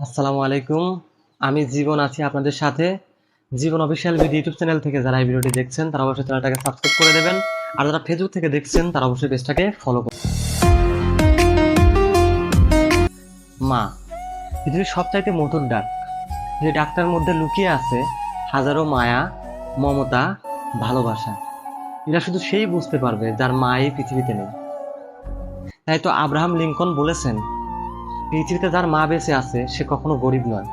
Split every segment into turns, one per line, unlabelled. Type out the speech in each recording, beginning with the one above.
আসসালামু আলাইকুম। আমি জীবন আছি আপনাদের সাথে। Jibon official video YouTube channel থেকে যারা এই ভিডিওটি দেখছেন, তারা অবশ্যই চ্যানেলটাকে সাবস্ক্রাইব করে দেবেন। আর যারা ফেসবুক থেকে দেখছেন, তারা অবশ্যই পেজটাকে ফলো করুন মা, পৃথিবীর সবচাইতে মধুর ডাক। যে ডাকটার মধ্যে লুকিয়ে আছে হাজারো মায়া, মমতা, ভালোবাসা। এটা শুধু সেই বুঝতে পারবে যার মা এই পৃথিবীতে নেই। তাই তো আব্রাহাম লিঙ্কন বলেছেন পৃথিবীতে যার মা বেঁচে আছে, সে কখনো গরিব নয়।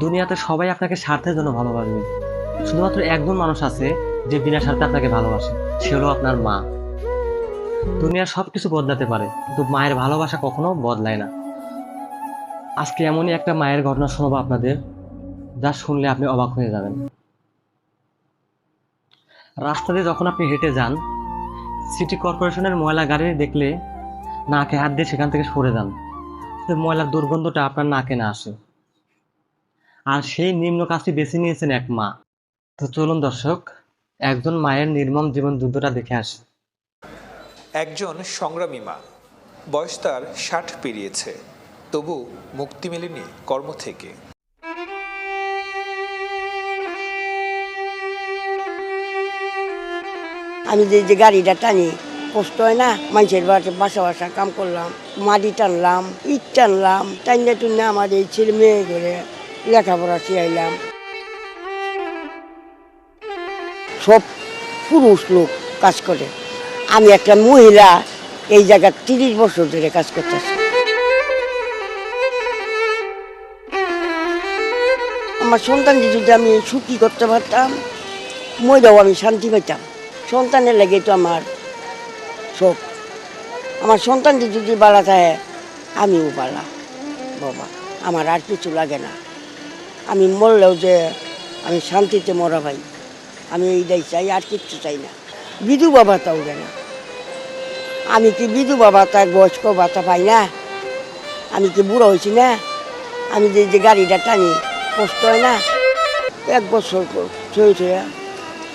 দুনিয়াতে সবাই আপনাকে স্বার্থের জন্য ভালোবাসবে। শুধুমাত্র একজন মানুষ আছে, যে বিনা স্বার্থে আপনাকে ভালোবাসে, সে হলো আপনার মা। দুনিয়ার সবকিছু বদলাতে পারে, কিন্তু মায়ের ভালোবাসা কখনো বদলায় না। আজকে এমনই একটা মায়ের ঘটনা শোনাবো আপনাদের, যা শুনলে আপনি অবাক হয়ে যাবেন। রাস্তা দিয়ে যখন আপনি হেঁটে যান, সিটি কর্পোরেশনের ময়লা গাড়ি দেখলে নাকে হাত দিয়ে সেখান থেকে সরে যান। ময়লার দুর্গন্ধটা আপনার নাকে না আসে। আর সেই নিম্ন কাজটি বেছে নিয়েছেন এক মা। তো চলুন দর্শক একজন মায়ের নির্মম জীবন যুদ্ধটা দেখে আসি।
একজন সংগ্রামী মা। বয়স তার ষাট পেরিয়েছে। তবু মুক্তি মেলেনি কর্ম থেকে।
আমি যে যে গাড়িটা টানি কষ্ট হয় না? মানুষের বাসা বাসা বাসা কাম করলাম, মাটি টানলাম, ইট টানলাম, টাইনে টুনে আমার এই ছেলে মেয়ে করে লেখাপড়া শিখাইলাম। সব পুরুষ লোক কাজ করে। আমি একটা মহিলা, এই জায়গায় তিরিশ বছর ধরে কাজ করতেছি। আমার সন্তানকে যদি আমি সুখী করতে পারতাম, মহিলাও আমি শান্তি পেতাম সন্তানের লাগে তো আমার সব আমার সন্তানটি যদি বালা থাকে আমিও বালা বাবা, আমার আর কিছু লাগে না। আমি মরলেও যে আমি শান্তিতে মরা ভাই, আমি এইটাই চাই, আর কিচ্ছু চাই না। বিধবা ভাতাও দেয় না। আমি কি বিধু বাবা ভাতা, বয়স্ক ভাতা পাই না? আমি কি বুড়ো হয়েছি না? আমি যে যে গাড়িটা টানি, কষ্ট হয় না? এক বছর ছয় ছয়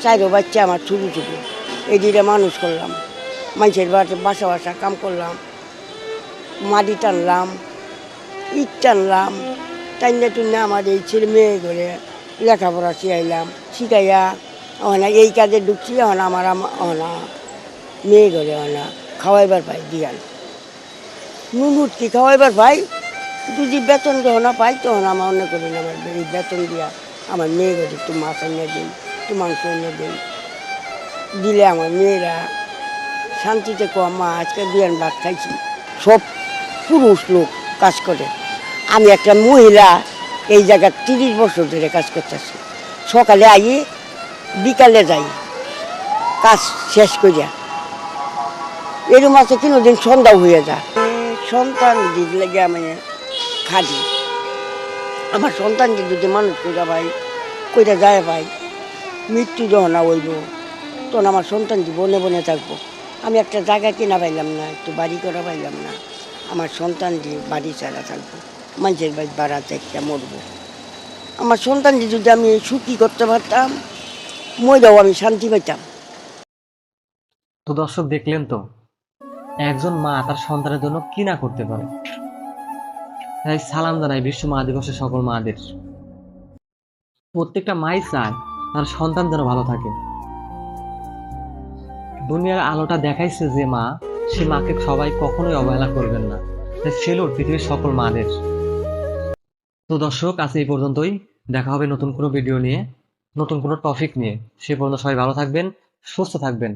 চাইরো বাচ্চা আমার ছোটো ছোটো। এই দিকে মানুষ করলাম। মানুষের বাসা বাসা বাসা কাম করলাম, মাটি টানলাম, ইট টানলাম, টাইনে টুনে আমার এই ছেলে মেয়ে করে লেখাপড়া শিখাইলাম, শিখাইয়া ওখানে এই কাজে ঢুকছি, ওখানে আমার ওখানে মেয়ে করে ওখানে খাওয়াইবার পাই দিয়াল। নুনুট কি খাওয়াইবার পাই? যদি বেতন যখন পাই তখন আমার অনেক করি না আমার এই বেতন দিয়া আমার মেয়ে করে একটু মাছ এনে দিই, একটু মাংস এনে দিই। দিলে আমার মেয়েরা শান্তিতে কম মা, আজকে বিয়ান ভাত খাইছি। সব পুরুষ লোক কাজ করে। আমি একটা মহিলা এই জায়গায় তিরিশ বছর ধরে কাজ করতেছি। সকালে আই বিকালে যাই, কাজ শেষ করিয়া। এরম আছে কোনোদিন সন্ধ্যা হয়ে যায়। সন্তান দিক লেগে আমি খাদি আমার সন্তানকে যদি মানুষ করে ভাই, কইরা যায় ভাই, মৃত্যু যখন না হইব, তখন আমার সন্তানটি বনে বনে থাকব। আমি একটা জায়গা কিনা পাইলাম না, একটু বাড়ি করা পাইলাম না। আমার সন্তানটি বাড়ি ছাড়া থাকব, মানুষের বাড়ি বাড়াতে একটা মরবো। আমার সন্তানটি যদি আমি সুখী করতে পারতাম, মইরাও আমি শান্তি পাইতাম।
তো দর্শক দেখলেন তো, একজন মা তার সন্তানের জন্য কি না করতে পারে। তাই সালাম জানাই বিশ্ব মা দিবসের সকল মাদের। প্রত্যেকটা মাই চায় তার সন্তান যেন ভালো থাকে। দুনিয়ার আলোটা দেখাইছে যে মা, সে মাকে সবাই কখনোই অবহেলা করবেন না। সেলোর পৃথিবীর সকল মাদের। তো দর্শক, আজ এই পর্যন্তই। দেখা হবে নতুন কোনো ভিডিও নিয়ে, নতুন কোনো টপিক নিয়ে। সে পর্যন্ত সবাই ভালো থাকবেন, সুস্থ থাকবেন।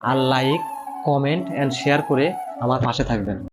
আর লাইক কমেন্ট অ্যান্ড শেয়ার করে আমার পাশে থাকবেন।